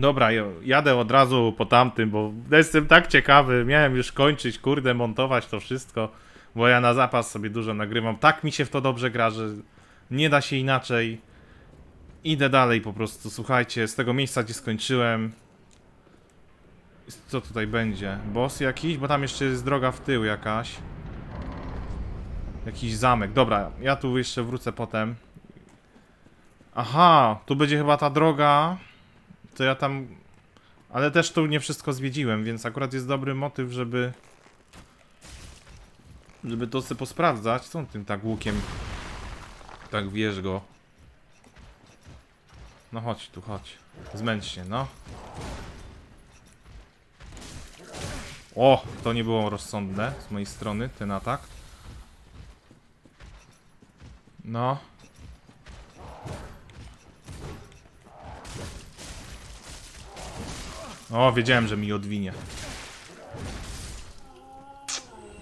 Dobra, jadę od razu po tamtym, bo jestem tak ciekawy. Miałem już kończyć, kurde, montować to wszystko, bo ja na zapas sobie dużo nagrywam. Tak mi się w to dobrze gra, że nie da się inaczej. Idę dalej po prostu, słuchajcie, z tego miejsca, gdzie skończyłem. Co tutaj będzie? Boss jakiś? Bo tam jeszcze jest droga w tył jakaś. Jakiś zamek. Dobra, ja tu jeszcze wrócę potem. Aha, tu będzie chyba ta droga. To ja tam. Ale też tu nie wszystko zwiedziłem, więc akurat jest dobry motyw, żeby. Żeby to sobie posprawdzać. Co on tym tak łukiem? Tak wiesz go. No chodź tu, chodź. Zmęcz się, no. O, to nie było rozsądne z mojej strony, ten atak. No. O, wiedziałem, że mi odwinie.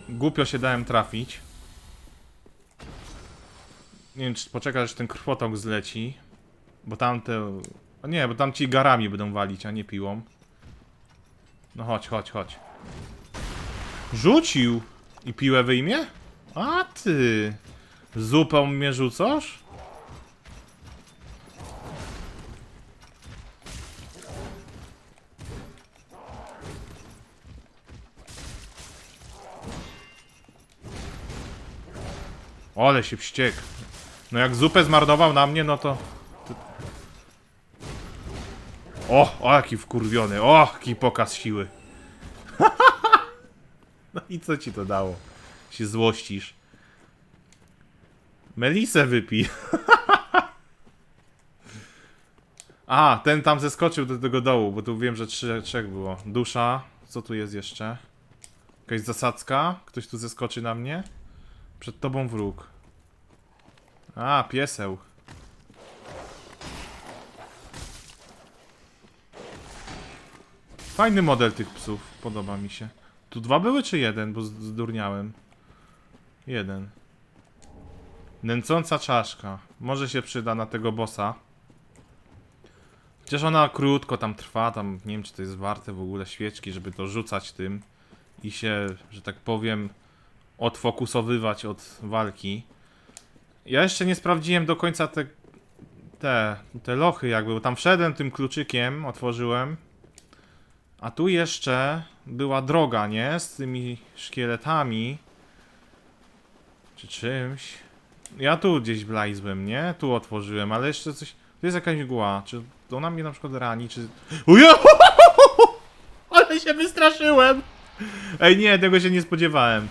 Głupio się dałem trafić. Nie wiem, czy poczekać, aż ten krwotok zleci. Bo tamte... O nie, bo tam ci garami będą walić, a nie piłą. No chodź, chodź, chodź. Rzucił! I piłę wyjmie? A ty! Zupą mnie rzucasz? Ole się wściekł. No jak zupę zmarnował na mnie, no to... to... O, o jaki wkurwiony, o, jaki pokaz siły. no i co ci to dało? Się złościsz. Melisę wypij. A, ten tam zeskoczył do tego dołu, bo tu wiem, że trzy, trzech było. Dusza, co tu jest jeszcze? Jakaś zasadzka? Ktoś tu zeskoczy na mnie? Przed tobą wróg. A, pieseł. Fajny model tych psów, podoba mi się. Tu dwa były czy jeden, bo zdurniałem? Jeden. Nęcąca czaszka. Może się przyda na tego bossa. Chociaż ona krótko tam trwa, tam nie wiem czy to jest warte w ogóle świeczki, żeby to rzucać tym i się, że tak powiem, odfokusowywać od walki. Ja jeszcze nie sprawdziłem do końca te, te, te lochy jakby, bo tam wszedłem tym kluczykiem, otworzyłem. A tu jeszcze była droga, nie? Z tymi szkieletami. Czy czymś. Ja tu gdzieś blajzłem, nie? Tu otworzyłem, ale jeszcze coś... Tu jest jakaś mgła. Czy ona mnie na przykład rani, czy... Ujo! Ale się wystraszyłem! Ej, nie, tego się nie spodziewałem.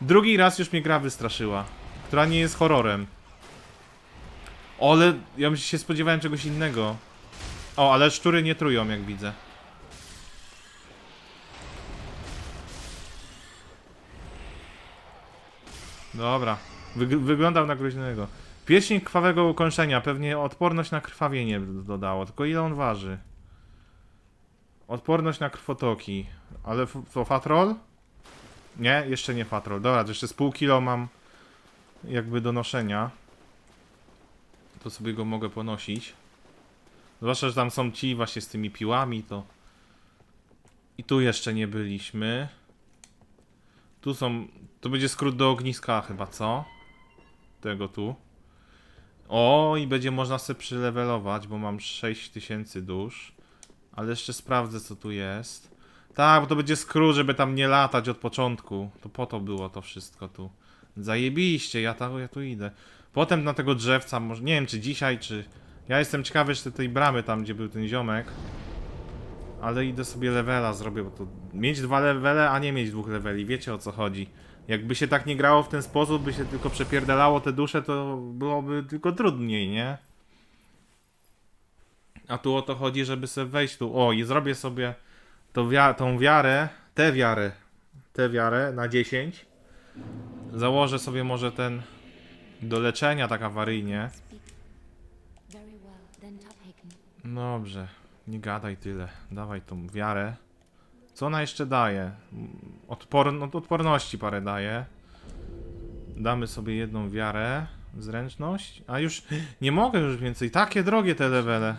Drugi raz już mnie gra wystraszyła. Która nie jest horrorem. Ale ja się spodziewałem czegoś innego. O, ale szczury nie trują, jak widzę. Dobra. Wyg wyglądał na groźnego. Pierścień krwawego ukończenia. Pewnie odporność na krwawienie dodało. Tylko ile on waży? Odporność na krwotoki. Ale f- to fatrol? Nie, jeszcze nie fatrol. Dobra, to jeszcze z pół kilo mam jakby do noszenia. To sobie go mogę ponosić. Zwłaszcza, że tam są ci właśnie z tymi piłami, to... I tu jeszcze nie byliśmy. Tu są... To będzie skrót do ogniska chyba, co? Tego tu. O, i będzie można sobie przylewelować, bo mam 6000 dusz. Ale jeszcze sprawdzę, co tu jest. Tak, bo to będzie skrót, żeby tam nie latać od początku. To po to było to wszystko tu. Zajebiście, ja, ta, ja tu idę. Potem na tego drzewca, może nie wiem czy dzisiaj, czy... Ja jestem ciekawy jeszcze tej bramy tam, gdzie był ten ziomek. Ale idę sobie levela zrobię, bo to... Mieć dwa levele, a nie mieć dwóch leveli, wiecie o co chodzi. Jakby się tak nie grało w ten sposób, by się tylko przepierdalało te dusze, to byłoby tylko trudniej, nie? A tu o to chodzi, żeby sobie wejść tu. O, i zrobię sobie to tą wiarę, tę wiarę, tę wiarę na 10. Założę sobie może ten do leczenia tak awaryjnie. Dobrze, nie gadaj tyle. Dawaj tą wiarę. Co ona jeszcze daje? Odpor no, odporności parę daje. Damy sobie jedną wiarę. Zręczność. A już nie mogę już więcej. Takie drogie te levele.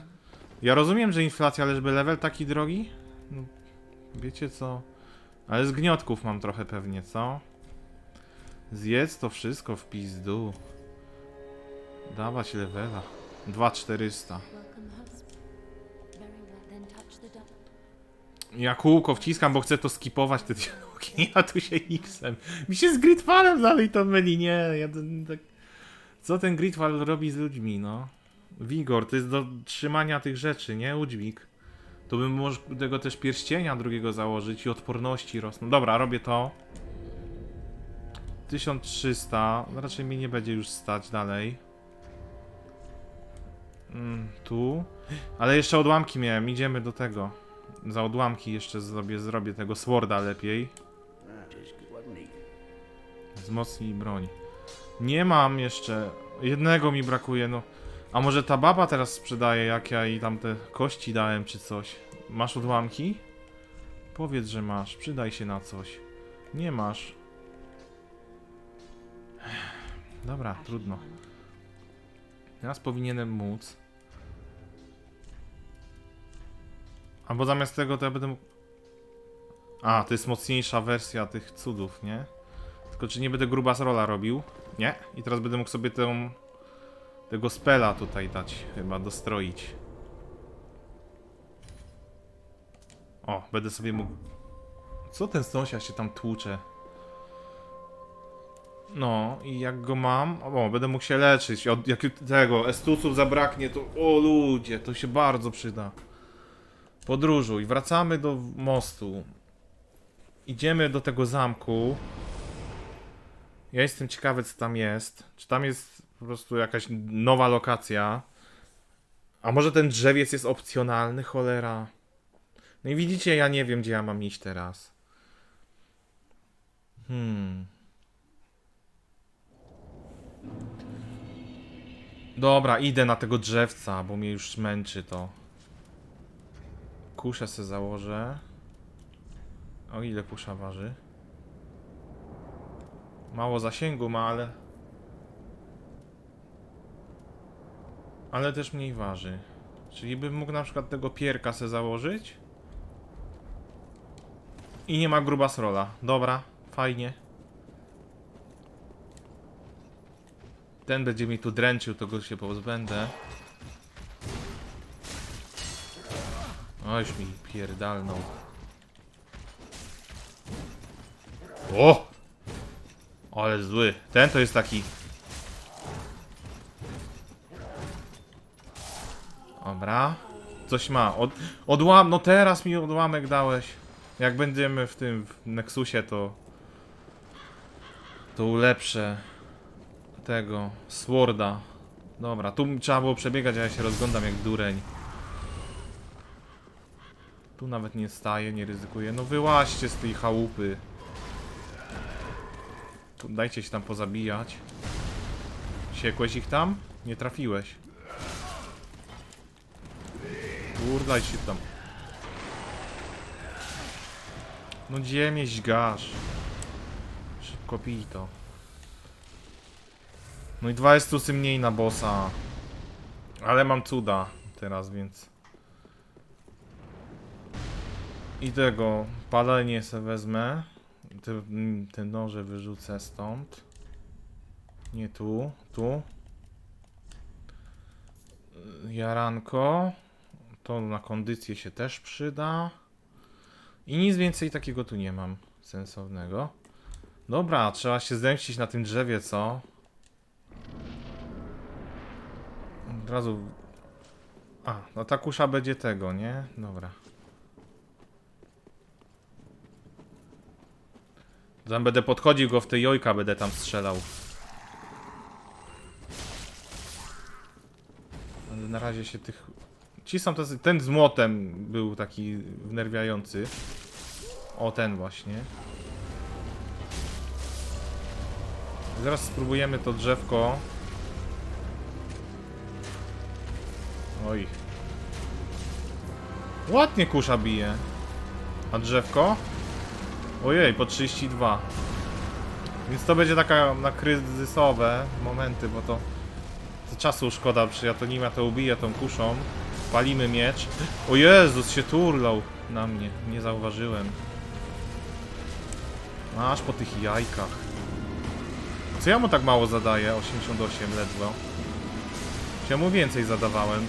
Ja rozumiem, że inflacja, ale żeby level taki drogi? No, wiecie co? Ale z gniotków mam trochę pewnie, co? Zjedz to wszystko w pizdu. Dawać levela. 2400. Welcome, host. Very well, then touch the dot. Ja kółko wciskam, bo chcę to skipować te dialogi. Ja tu się X-em. Mi się z Gridfallem dalej to myli, nie. Ja tak... Co ten Gridfall robi z ludźmi, no? Wigor, to jest do trzymania tych rzeczy, nie? Udźwig. To bym może tego też pierścienia drugiego założyć i odporności rosną. Dobra, robię to. 1300. Raczej mi nie będzie już stać dalej. Mm, tu. Ale jeszcze odłamki miałem. Idziemy do tego. Za odłamki jeszcze zrobię, zrobię tego sworda lepiej. Wzmocnij broń. Nie mam jeszcze. Jednego mi brakuje, no. A może ta baba teraz sprzedaje, jak ja jej tam te kości dałem, czy coś? Masz odłamki? Powiedz, że masz. Przydaj się na coś. Nie masz. Dobra, trudno. Teraz powinienem móc. Albo zamiast tego to ja będę mógł... A, to jest mocniejsza wersja tych cudów, nie? Tylko czy nie będę gruba rola robił? Nie. I teraz będę mógł sobie tę... Tego spela tutaj dać, chyba, dostroić. O, będę sobie mógł... Co ten sąsiad się tam tłucze? No, i jak go mam... O, będę mógł się leczyć. Od jak tego estusów zabraknie, to... O ludzie, to się bardzo przyda. Podróżuj. Wracamy do mostu. Idziemy do tego zamku. Ja jestem ciekawy, co tam jest. Czy tam jest po prostu jakaś nowa lokacja? A może ten drzewiec jest opcjonalny, cholera? No i widzicie, ja nie wiem, gdzie ja mam iść teraz. Hmm. Dobra, idę na tego drzewca, bo mnie już męczy to. Kuszę se założę. O ile kusza waży? Mało zasięgu ma, ale... Ale też mniej waży. Czyli bym mógł na przykład tego pierka se założyć. I nie ma gruba srola. Dobra, fajnie. Ten będzie mi tu dręczył, to go się pozbędę. Oś mi pierdalną. O! Ale zły. Ten to jest taki... Dobra. Coś ma. Od, odłam... No teraz mi odłamek dałeś. Jak będziemy w tym w Nexusie, to... To ulepszę tego Sworda. Dobra, tu trzeba było przebiegać, a ja się rozglądam jak dureń. Tu nawet nie staję, nie ryzykuję. No wyłaźcie z tej chałupy. Tu dajcie się tam pozabijać. Siekłeś ich tam? Nie trafiłeś. Kurdaj się tam. No gdzie mnie źgasz? Szybko pij to. No i dwa estusy mniej na bossa. Ale mam cuda teraz, więc... I tego palenie se wezmę. Te, te noże wyrzucę stąd. Nie tu, tu. Jaranko. To na kondycję się też przyda. I nic więcej takiego tu nie mam sensownego. Dobra, trzeba się zemścić na tym drzewie, co? Od razu... A, no ta kusza będzie tego, nie? Dobra. Tam będę podchodził go w tej jojka, będę tam strzelał. Ale na razie się tych... Ci są tacy... Ten z młotem był taki wnerwiający. O, ten właśnie. Zaraz spróbujemy to drzewko. Oj. Ładnie kusza bije. A drzewko? Ojej, po 32. Więc to będzie taka na kryzysowe momenty, bo to, to czasu szkoda, przy ja to nim ja to ubiję tą kuszą. Palimy miecz. O Jezus, się turlał na mnie. Nie zauważyłem. Aż po tych jajkach. Co ja mu tak mało zadaję? 88 ledwo. Czy ja mu więcej zadawałem?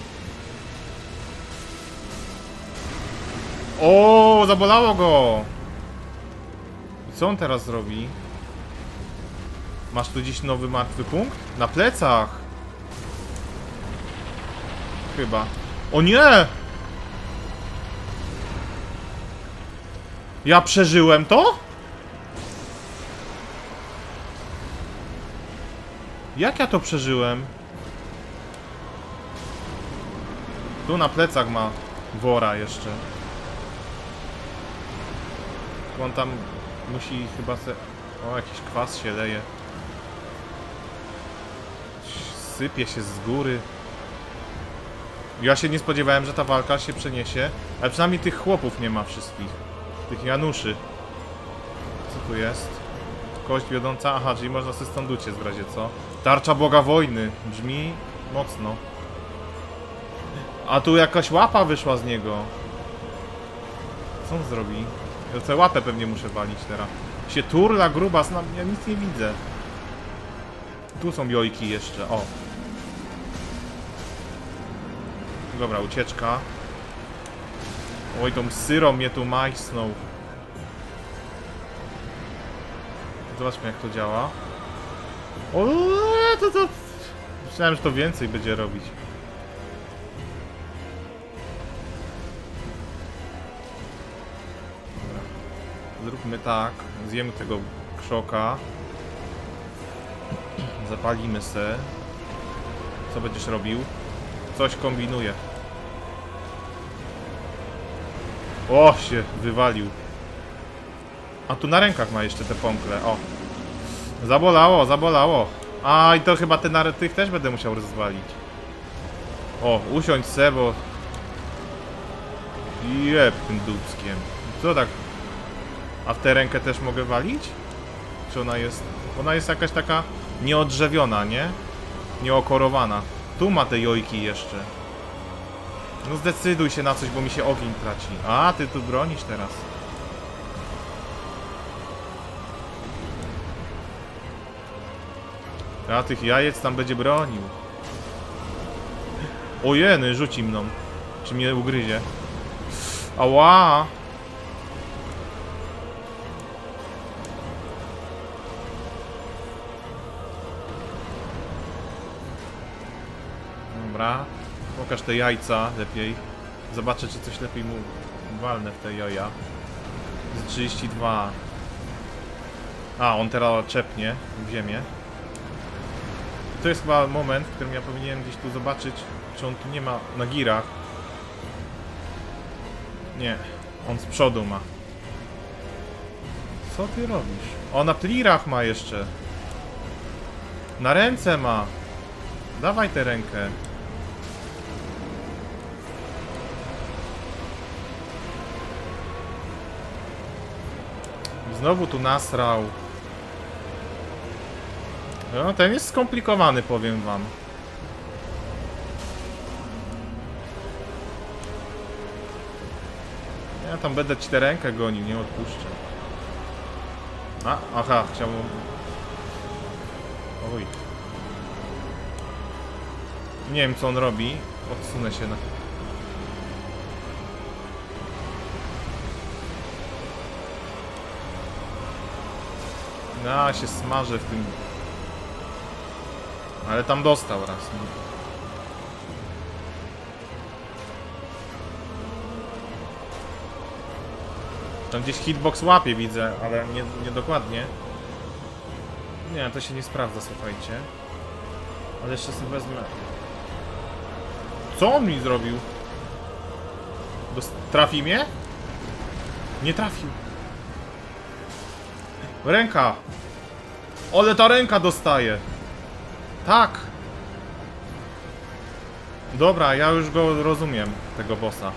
O, zabolało go! I co on teraz zrobi? Masz tu gdzieś nowy martwy punkt? Na plecach! Chyba. O nie! Ja przeżyłem to? Jak ja to przeżyłem? Tu na plecach ma wora jeszcze. On tam musi chyba se... O, jakiś kwas się leje. Sypie się z góry. Ja się nie spodziewałem, że ta walka się przeniesie. Ale przynajmniej tych chłopów nie ma wszystkich. Tych Januszy. Co tu jest? Kość wiodąca? Aha, czyli można sobie stąd uciec w razie co. Tarcza Boga Wojny. Brzmi mocno. A tu jakaś łapa wyszła z niego. Co on zrobi? Ja tę łapę pewnie muszę walić teraz. Się turla grubas, na... ja nic nie widzę. Tu są jojki jeszcze, o. Dobra, ucieczka. Oj, tą syrą mnie tu majsnął. Zobaczmy jak to działa. O, to to... Myślałem, że to więcej będzie robić. Dobra. Zróbmy tak. Zjemy tego krzoka. Zapalimy se. Co będziesz robił? Coś kombinuje. O, się wywalił. A tu na rękach ma jeszcze te pąkle, o. Zabolało, zabolało. A, i to chyba te na tych też będę musiał rozwalić. O, usiądź se, bo... Jeb tym dubskiem. Co tak? A w tę rękę też mogę walić? Czy ona jest... Ona jest jakaś taka nieodrzewiona, nie? Nieokorowana. Tu ma te jojki jeszcze. No zdecyduj się na coś, bo mi się ogień traci. A, ty tu bronisz teraz. A tych jajec tam będzie bronił. O jeny, rzuci mną. Czy mnie ugryzie? Ała! Dobra. Pokaż te jajca lepiej. Zobaczę, czy coś lepiej mu walnę w te jaja. Z 32. A, on teraz czepnie w ziemię. To jest chyba moment, w którym ja powinienem gdzieś tu zobaczyć, czy on tu nie ma na girach. Nie, on z przodu ma. Co ty robisz? O, na plirach ma jeszcze. Na ręce ma. Dawaj tę rękę. Znowu tu nasrał. No, ten jest skomplikowany, powiem wam. Ja tam będę rękę gonił, nie odpuszczę. A, aha, chciałbym... Oj. Nie wiem, co on robi. Odsunę się na... Ja się smażę w tym ale tam dostał raz. No. Tam gdzieś hitbox łapie widzę, ale nie, nie dokładnie. Nie, to się nie sprawdza, słuchajcie. Ale jeszcze sobie wezmę. Co on mi zrobił? Dos trafi mnie? Nie trafił. Ręka! Ole ta ręka dostaje! Tak! Dobra, ja już go rozumiem, tego bossa.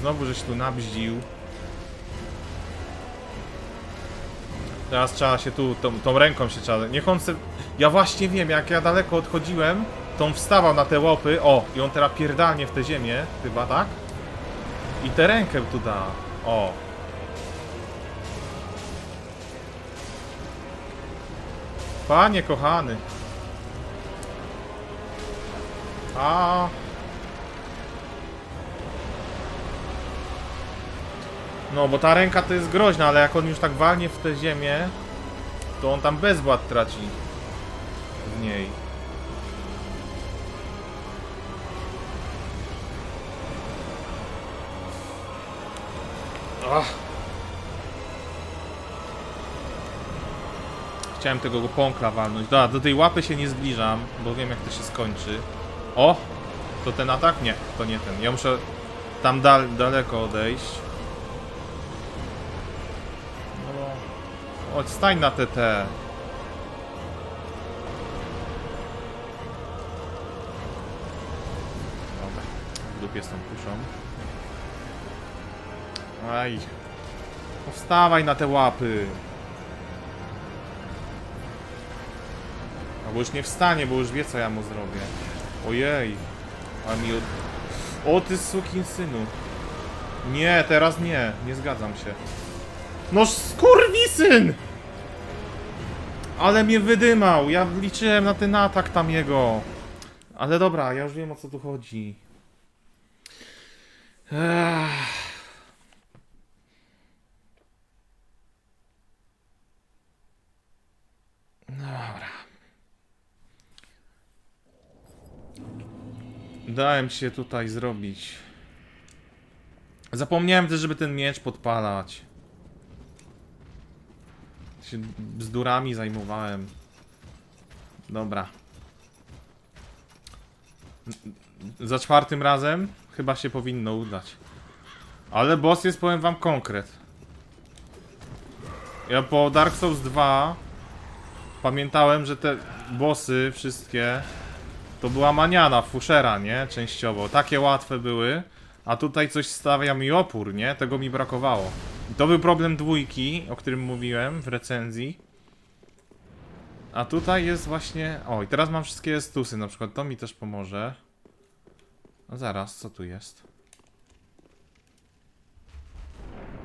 Znowu żeś tu nabździł. Teraz trzeba się tu, tą, tą ręką się trzeba... Niech on se... Ja właśnie wiem, jak ja daleko odchodziłem, on wstawał na te łopy, o, i on teraz pierdalnie w tę ziemię, chyba, tak? I tę rękę tu da, o. Panie kochany. A. No, bo ta ręka to jest groźna, ale jak on już tak walnie w tę ziemię, to on tam bezwład traci w niej. Ach. Chciałem tego go pąkla walnąć. Dobra, do tej łapy się nie zbliżam, bo wiem jak to się skończy. O! To ten atak? Nie, to nie ten. Ja muszę tam dal daleko odejść. Chodź, stań na TT. Dobra, w dupie z tą kuszą. Aj. No Wstawaj na te łapy. No bo już nie wstanie, bo już wie co ja mu zrobię. Ojej. A mi od... O ty sukin synu. Nie, teraz nie. Nie zgadzam się. No skurwisyn! Ale mnie wydymał. Ja liczyłem na ten atak tam jego. Ale dobra, ja już wiem o co tu chodzi. Ech. Dobra. Dałem się tutaj zrobić. Zapomniałem też, żeby ten miecz podpalać. Się bzdurami zajmowałem. Dobra. Za czwartym razem chyba się powinno udać. Ale boss jest, powiem wam, konkret. Ja po Dark Souls 2 pamiętałem, że te bossy wszystkie to była maniana, fuszera, nie? Częściowo. Takie łatwe były. A tutaj coś stawia mi opór, nie? Tego mi brakowało. To był problem dwójki, o którym mówiłem w recenzji. A tutaj jest właśnie... O, i teraz mam wszystkie stusy, na przykład to mi też pomoże. No zaraz, co tu jest?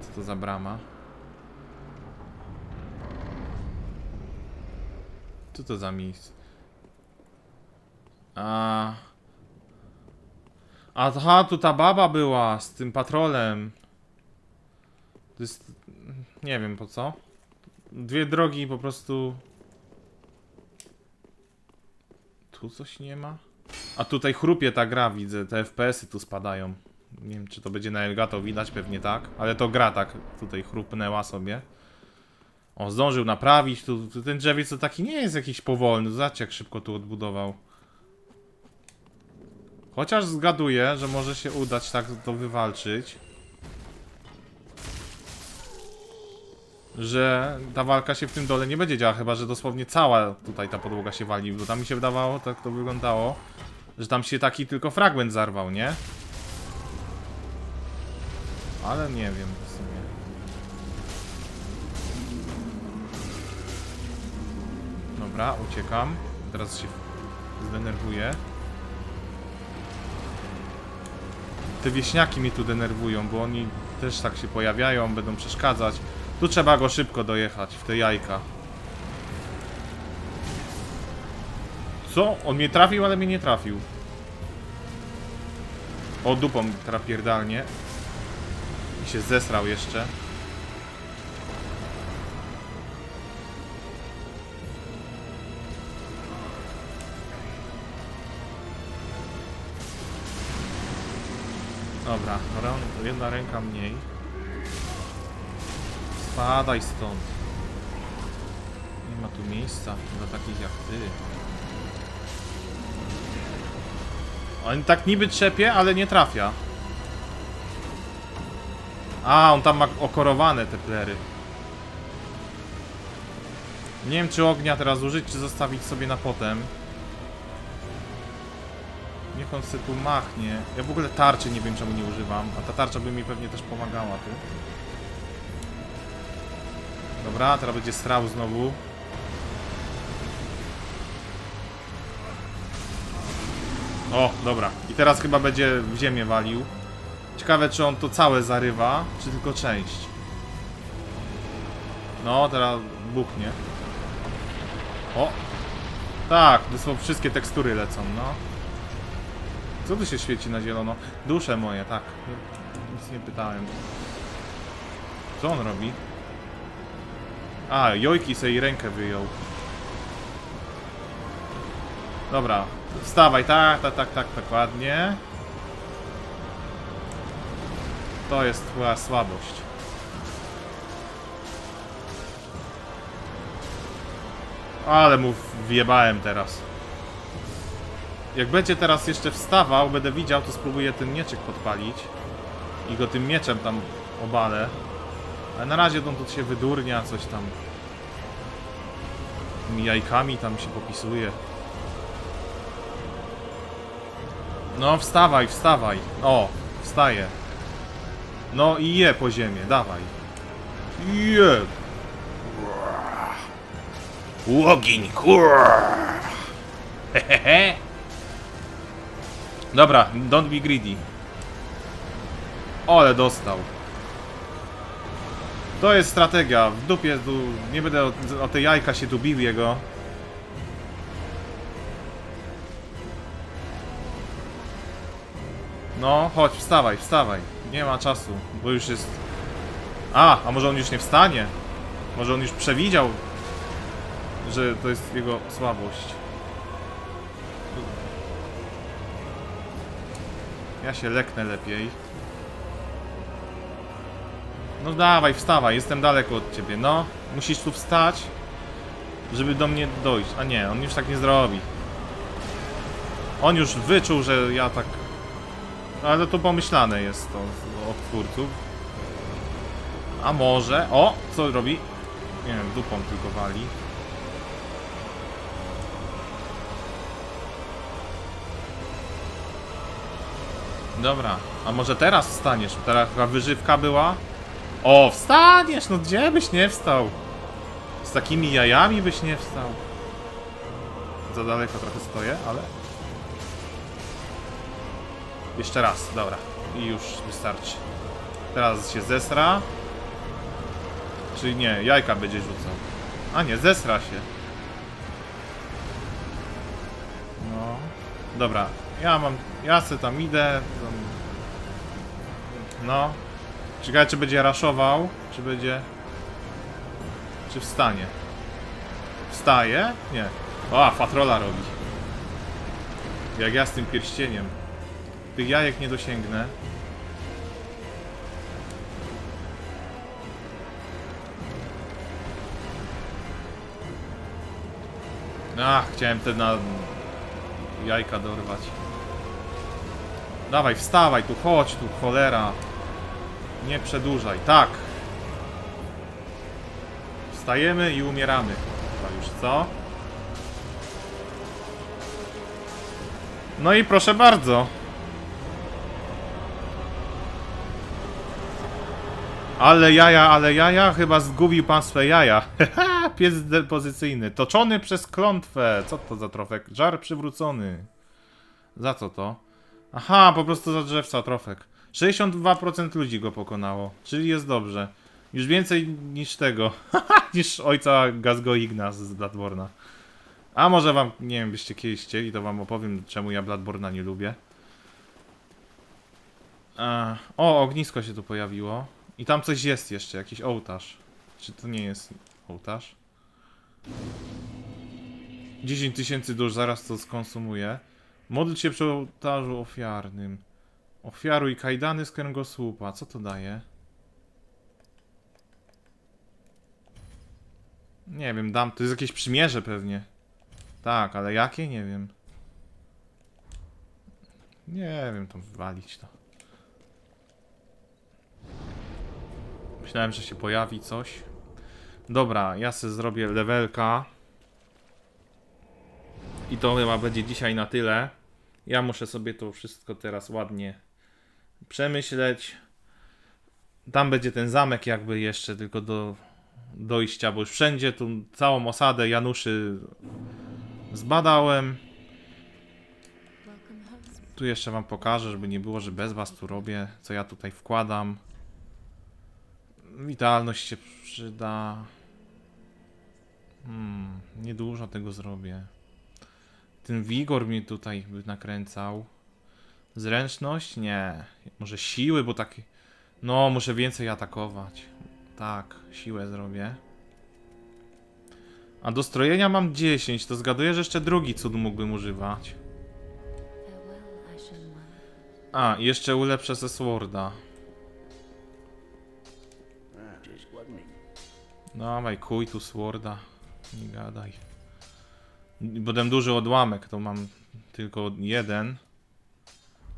Co to za brama? Co to za miejsce? A. Aha, tu ta baba była z tym patrolem. To jest. Nie wiem po co. Dwie drogi po prostu. Tu coś nie ma? A tutaj chrupie ta gra, widzę. Te FPS-y tu spadają. Nie wiem, czy to będzie na Elgato widać, pewnie tak. Ale to gra tak tutaj chrupnęła sobie. O, zdążył naprawić. Tu, tu ten drzewiec to taki nie jest jakiś powolny. Zobaczcie, jak szybko tu odbudował. Chociaż zgaduję, że może się udać tak to wywalczyć. Że ta walka się w tym dole nie będzie działa, chyba że dosłownie cała tutaj ta podłoga się wali, bo tam mi się wydawało, tak to wyglądało, że tam się taki tylko fragment zarwał, nie? Ale nie wiem w sumie. Dobra, uciekam. Teraz się zdenerwuję. Te wieśniaki mnie tu denerwują, bo oni też tak się pojawiają, będą przeszkadzać. Tu trzeba go szybko dojechać, w te jajka. Co? On mnie trafił, ale mnie nie trafił. O, dupą teraz pierdalnie. I się zesrał jeszcze. Dobra, jedna ręka mniej. Spadaj stąd. Nie ma tu miejsca dla takich jak ty. On tak niby trzepie, ale nie trafia. A, on tam ma okorowane te plery. Nie wiem, czy ognia teraz użyć, czy zostawić sobie na potem. Niech on sobie tu machnie. Ja w ogóle tarczy nie wiem czemu nie używam, a ta tarcza by mi pewnie też pomagała tu. Dobra, teraz będzie strał znowu. O, dobra. I teraz chyba będzie w ziemię walił. Ciekawe, czy on to całe zarywa, czy tylko część. No, teraz buchnie. O! Tak, to są wszystkie tekstury lecą, no. Co tu się świeci na zielono? Dusze moje, tak. Nic nie pytałem. Co on robi? A, Jojki sobie rękę wyjął. Dobra, wstawaj, tak, tak, tak, tak, tak, ładnie. To jest twoja słabość. Ale mu wjebałem teraz. Jak będzie teraz jeszcze wstawał, będę widział, to spróbuję ten mieczek podpalić. I go tym mieczem tam obalę. Ale na razie on tu się wydurnia, coś tam. Tymi jajkami tam się popisuje. No, wstawaj, wstawaj. O, wstaje. No i je po ziemię, dawaj. Je. Łogień, Hehehe. Dobra, don't be greedy. Ole dostał. To jest strategia. W dupie tu nie będę o, o te jajka się tu bił jego. No, chodź, wstawaj, wstawaj. Nie ma czasu, bo już jest... A, a może on już nie wstanie? Może on już przewidział, że to jest jego słabość. Ja się leknę lepiej. No dawaj, wstawaj, jestem daleko od ciebie, no. Musisz tu wstać, żeby do mnie dojść. A nie, on już tak nie zrobi. On już wyczuł, że ja tak... Ale to pomyślane jest to od twórców. A może... O! Co robi? Nie wiem, dupą tylko wali. Dobra, a może teraz wstaniesz? Teraz taka wyżywka była? O, wstaniesz! No gdzie byś nie wstał? Z takimi jajami byś nie wstał. Za daleko trochę stoję, ale... Jeszcze raz, dobra. I już wystarczy. Teraz się zesra. Czyli nie, jajka będzie rzucał. A nie, zesra się. No. Dobra, ja mam... Ja se tam idę. No. Ciekawe, czy będzie raszował, czy będzie... Czy wstanie? Wstaje? Nie. O, fatrola robi. Jak ja z tym pierścieniem. Tych jajek nie dosięgnę. Ach, chciałem te na jajka dorwać. Dawaj, wstawaj tu, chodź tu, cholera. Nie przedłużaj, tak. Wstajemy i umieramy. Chyba już, co? No i proszę bardzo. Ale jaja, ale jaja, chyba zgubił pan swe jaja. Pies depozycyjny. Toczony przez klątwę. Co to za trofek? Żar przywrócony. Za co to? Aha, po prostu za drzewca trofek. 62% ludzi go pokonało, czyli jest dobrze. Już więcej niż tego. niż ojca Gazgoigna z Bloodborna. A może wam, nie wiem, byście kiedyś chcieli, to wam opowiem, czemu ja Bloodborna nie lubię. E, o, ognisko się tu pojawiło. I tam coś jest jeszcze, jakiś ołtarz. Czy to nie jest ołtarz? 10 tysięcy dusz, zaraz to skonsumuję. Modl się przy ołtarzu ofiarnym. Ofiaruj kajdany z kręgosłupa. Co to daje? Nie wiem, dam. To jest jakieś przymierze pewnie. Tak, ale jakie? Nie wiem. Nie wiem, tam walić to. Myślałem, że się pojawi coś. Dobra, ja sobie zrobię levelka. I to chyba będzie dzisiaj na tyle. Ja muszę sobie to wszystko teraz ładnie przemyśleć. Tam będzie ten zamek jakby jeszcze tylko do dojścia, bo już wszędzie tu całą osadę Januszy zbadałem. Tu jeszcze wam pokażę, żeby nie było, że bez was tu robię, co ja tutaj wkładam. Witalność się przyda. Hmm, niedużo tego zrobię. Ten wigor mnie tutaj by nakręcał. Zręczność? Nie. Może siły, bo tak... No, muszę więcej atakować. Tak, siłę zrobię. A do strojenia mam 10, to zgaduję, że jeszcze drugi cud mógłbym używać. A, jeszcze ulepszę ze Sworda. Dawaj, kuj tu Sworda. Nie gadaj. Potem duży odłamek, to mam tylko jeden.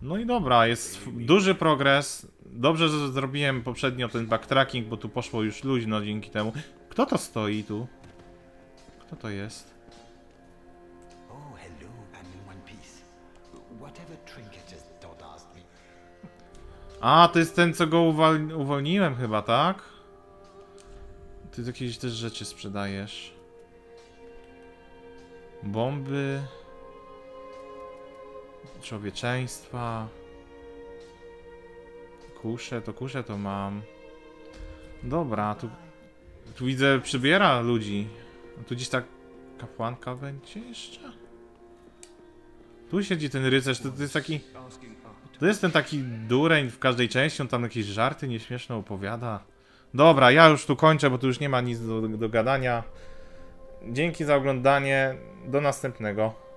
No i dobra, jest duży progres. Dobrze, że zrobiłem poprzednio ten backtracking, bo tu poszło już luźno dzięki temu. Kto to stoi tu? Kto to jest? Oh. A, to jest ten, co go uwolniłem chyba, tak? Ty jakieś też rzeczy sprzedajesz. Bomby. Człowieczeństwa. Kusze, to kusze to mam. Dobra, tu, tu widzę, przybiera ludzi. A tu gdzieś tak kapłanka będzie jeszcze? Tu siedzi ten rycerz, to, to jest taki... To jest ten taki dureń w każdej części, on tam jakieś żarty nieśmieszne opowiada. Dobra, ja już tu kończę, bo tu już nie ma nic do, do gadania. Dzięki za oglądanie. Do następnego.